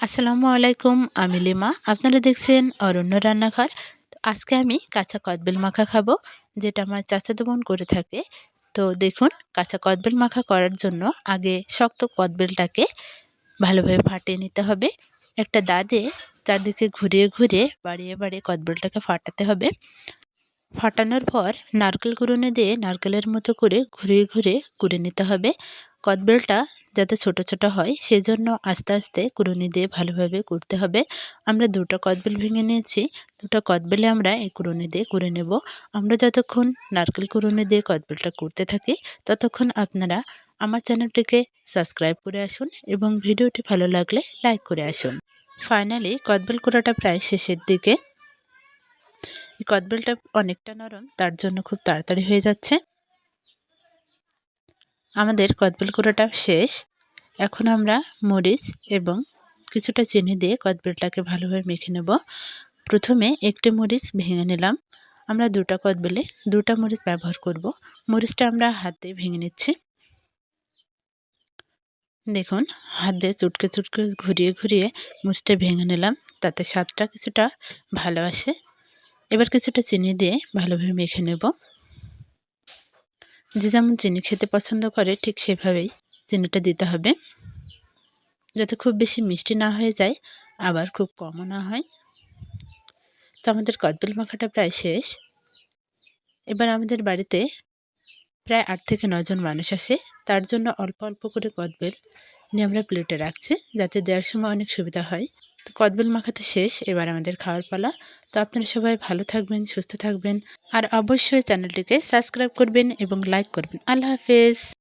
আসসালামু আলাইকুম, আমি লিমা। আপনারা দেখছেন অরণ্য রান্নাঘর। আজকে আমি কাঁচা কদবেল মাখা খাব, যেটা আমার চাচাতো বোন করে থাকে। তো দেখুন, কাঁচা কদবেল মাখা করার জন্য আগে শক্ত কদবেলটাকে ভালোভাবে ফাটিয়ে নিতে হবে। একটা দাদে চারদিকে ঘুরিয়ে ঘুরিয়ে বাড়িয়ে বাড়িয়ে কদবেলটাকে ফাটাতে হবে। ফাটানোর পর নারকেল কুড়ুনি দিয়ে নারকেলের মতো করে ঘুরিয়ে ঘুরে কুড়ে নিতে হবে। কদবেলটা যাতে ছোট ছোট হয় সেই জন্য আস্তে আস্তে কুড়ুনি দিয়ে ভালোভাবে কুড়তে হবে। আমরা দুটো কদবেল ভেঙে নিয়েছি, দুটো কদবেলে আমরা এই কুড়ুনি দিয়ে কুড়ে নেব। আমরা যতক্ষণ নারকেল কুড়ুনি দিয়ে কদবেলটা কুড়তে থাকি, ততক্ষণ আপনারা আমার চ্যানেলটিকে সাবস্ক্রাইব করে আসুন এবং ভিডিওটি ভালো লাগলে লাইক করে আসুন। ফাইনালি কদবেল কুড়াটা প্রায় শেষের দিকে। এই কদবেলটা অনেকটা নরম, তার জন্য খুব তাড়াতাড়ি হয়ে যাচ্ছে। আমাদের কদবেল কুড়াটা শেষ। এখন আমরা মরিচ এবং কিছুটা চিনি দিয়ে কদবেলটাকে ভালোভাবে মেখে নেব। প্রথমে একটি মরিচ ভেঙে নিলাম। আমরা দুটা কদবেলে দুটা মরিচ ব্যবহার করব। মরিচটা আমরা হাত ভেঙে নিচ্ছি। দেখুন, হাত দিয়ে চুটকে চুটকে ঘুরিয়ে ঘুরিয়ে মুচটা ভেঙে নিলাম। তাতে স্বাদটা কিছুটা ভালো আসে। এবার কিছুটা চিনি দিয়ে ভালোভাবে মেখে নেব। যে যেমন চিনি খেতে পছন্দ করে, ঠিক সেভাবেই চিনিটা দিতে হবে। যাতে খুব বেশি মিষ্টি না হয়ে যায়, আবার খুব কমও না হয়। তো আমাদের কদবেল মাখাটা প্রায় শেষ। এবার আমাদের বাড়িতে প্রায় আট থেকে নজন মানুষ আসে। তার জন্য অল্প অল্প করে কদবেল নিয়ে আমরা প্লেটে রাখছি, যাতে দেওয়ার সময় অনেক সুবিধা হয়। তো কদবেল মাখাতে শেষ, এবার আমাদের খাওয়ার পালা। তো আপনারা সবাই ভালো থাকবেন, সুস্থ থাকবেন। আর অবশ্যই চ্যানেলটিকে সাবস্ক্রাইব করবেন এবং লাইক করবেন। আল্লাহ হাফেজ।